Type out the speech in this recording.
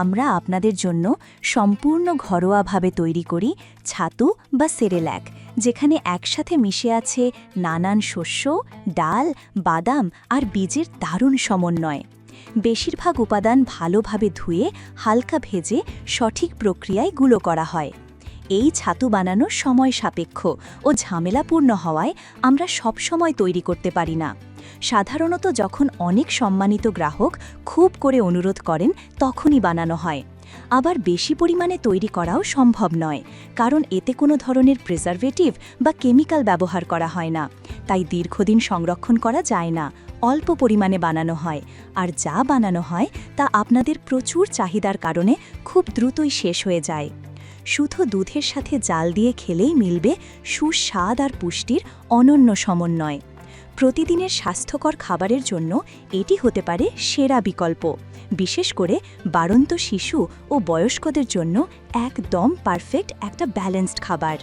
আমরা আপনাদের জন্য সম্পূর্ণ ঘরোয়াভাবে তৈরি করি ছাতু বা সেরেল্যাক যেখানে একসাথে মিশে আছে নানান শস্য, ডাল, বাদাম আর বীজের দারুণ সমন্বয়। বেশিরভাগ উপাদান ভালোভাবে ধুয়ে হালকা ভেজে সঠিক প্রক্রিয়ায়গুলো করা হয়। এই ছাতু বানানো সময় সাপেক্ষ ও ঝামেলাপূর্ণ হওয়ায় আমরা সব সময় তৈরি করতে পারি না। সাধারণত যখন অনেক সম্মানিত গ্রাহক খুব করে অনুরোধ করেন, তখনই বানানো হয়। আবার বেশি পরিমাণে তৈরি করাও সম্ভব নয়, কারণ এতে কোনো ধরনের প্রিজারভেটিভ বা কেমিক্যাল ব্যবহার করা হয় না। তাই দীর্ঘদিন সংরক্ষণ করা যায় না, অল্প পরিমাণে বানানো হয়। আর যা বানানো হয়, তা আপনাদের প্রচুর চাহিদার কারণে খুব দ্রুতই শেষ হয়ে যায়। শুধু দুধের সাথে জাল দিয়ে খেলেই মিলবে সুস্বাদ আর পুষ্টির অনন্য সমন্বয়। প্রতিদিনের স্বাস্থ্যকর খাবারের জন্য এটি হতে পারে সেরা বিকল্প। বিশেষ করে বাড়ন্ত শিশু ও বয়স্কদের জন্য একদম পারফেক্ট একটা ব্যালেন্সড খাবার।